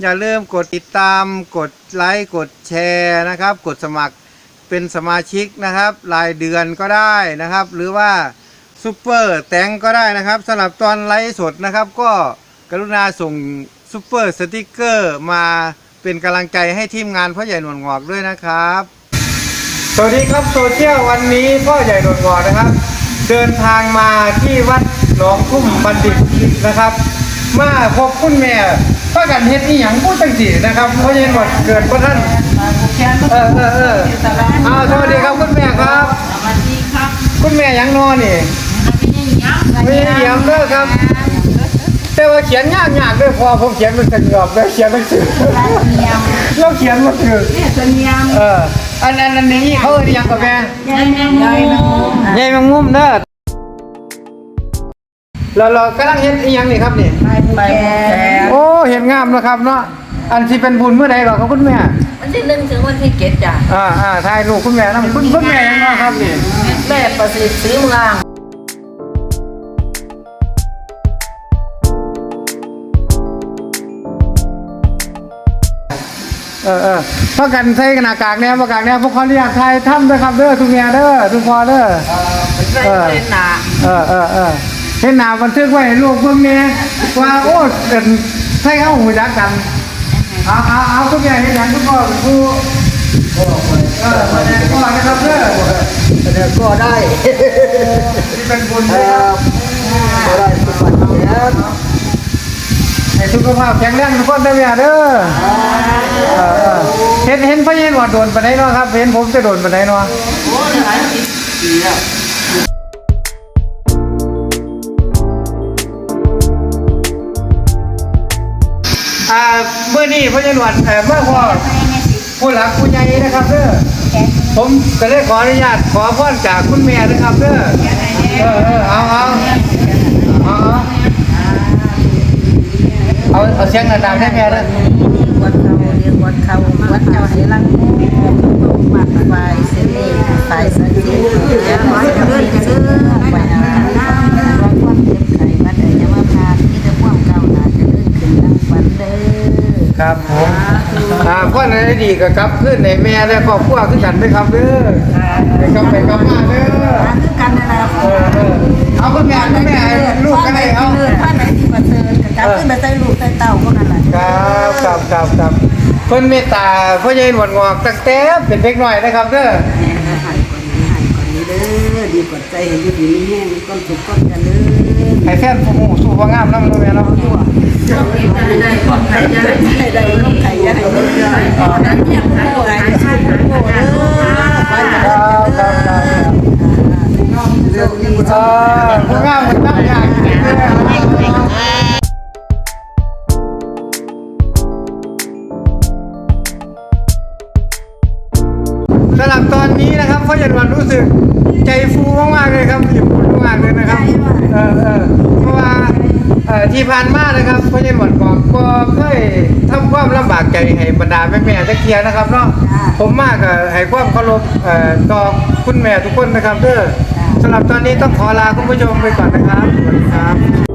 อย่าลืมกดติดตาม กดไลค์ กดแชร์นะครับ กดสมัครเป็นสมาชิกนะครับ รายเดือนก็ได้นะครับ หรือว่าซูเปอร์แตงก็ได้นะครับสำหรับตอนไลฟ์สดนะครับ ก็กรุณาส่งซูเปอร์สติกเกอร์มาเป็นกำลังใจให้ทีมงานพ่อใหญ่หนวดงอกด้วยนะครับ สวัสดีครับโซเชียลวันนี้พ่อใหญ่หนวดงอกนะครับ เดินทางมาที่วัดหนองทุ่มบัณฑิตนะครับ มาพบคุณแม่ป้ากันเฮ็ดนี่หยังพูดจังสีนะครับพ่อใหญ่หนวดเกิดพระท่านเออเออเอออ้าวสวัสดีครับคุณแม่ครับ สวัสดีครับคุณแม่หยังนอนนี่ไม่ได้ย้ำไม่ได้เยี่ยมเด้อครับ แต่ว่าเขียนยากยากๆด้วยพอผมเขียนมันสงบเลยเขียนหนังสือเนียมเราเขียนมันถือเนี่ยเสนียมเอออันอันอันนี้เขาเรียกกับแม่ยายแมงมุมใหญ่แมงมุมเด้อ เราเรากำลังเห็นอีหยังนี่ครับนี่ไปแกโอ้เห็นงามนะครับเนาะอันที่เป็นบุญเมื่อใดหรอครับคุณแม่วันที่หนึ่งถึงวันที่เจ็ดจ้ะอ่าอ่าถ่ายรูปคุณแม่นะคุณคุณแม่ยังไงครับนี่แม่ประสิทธิ์ศรีเมืองเออเออพากันใส่กระหนากากเนี่ยประกากเนี่ยพวกเขาเรียกไทยถ้ำนะครับเด้อทุกแม่เด้อทุกพอเด้อเล่นเล่นหนาเออเออเออ เห็นหน้าบันทึกไว้ให้ลูกเพิ่งเนี่ยว่าโอ้เดินใช่เขาหูจักกันเอาเอาเอาทุกอย่างให้ยังทุกคนเป็นผู้เออแสดงก่อนะครับเด้อเดี๋ยวก็ได้ที่เป็นบุญนะครับก็ได้ทุกวันเนี้ยให้สุขภาพแข็งแรงทุกคนเด้อแม่เด้อเออเห็นเห็นพ่อเย็นว่าโดนไปไหนเนาะครับ เห็นผมจะโดนไปไหนเนาะโอ้หลายปีแล้ว อ่าเมื่อนี้พ่อเย็นวัดเอ่อเมื่อพ่อผู้หลักผู้ใหญ่นะครับเด้อผมก็เลยขออนุญาตขอพรจากคุณแม่นะครับเด้อเออเออเอาเอาเอาเอาเอาเสียงดังๆให้แม่เด้อวัดเขาเรียกวัดเขาวัดเจ้าเสรังมัดไฟเสนีไฟสันติ ดีก็กลับขึ้นในแม่และครอบครัวคือกันเด้อครับเด้อไปกลับไปกลับมาเด้อคือกันนะนะเออเออเอาคุณแม่คุณแม่ลูกก็ได้เอาเอดท่านไหนที่มาเชิญกับจับขึ้นมาใส่ลูกใส่เต่าก็นั่นแหละครับครับครับครับเพิ่นเมตตาเพ่อใหญ่หวดงอกตั้งแต่เป็นเด็กน้อยนะครับเด้อหายก่อนนี้หายก่อนนี้เด้อดีกว่าใจเห็นอยู่ดีนี่แห้งก้นสุกก้นกันเลยให้แฟนผู้หูสู้ว่างามนำเนาะแม่เนาะ สำหรับตอนนี้นะครับพ่อใหญ่หนวดรู้สึกใจฟูมากๆเลยครับอิ่มบุญมากเลยนะครับ เออเออ อ่อที่ผ่านมานะครับพ่อใหญ่หมดบอกก็เคยทำความลำบากใจให้บรรดาแม่แม่ๆตะเคียนนะครับเนาะผมมากกับให้ความเคารพเอ่อต่อคุณแม่ทุกคนนะครับเด้อสำหรับตอนนี้ต้องขอลาคุณผู้ชมไปก่อนนะครับสวัสดีครับ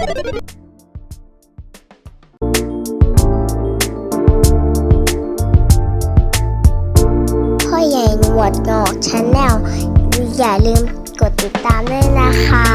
พ่อใหญ่หนวดงอกชาแนลอย่าลืมกดติดตามด้วยนะคะ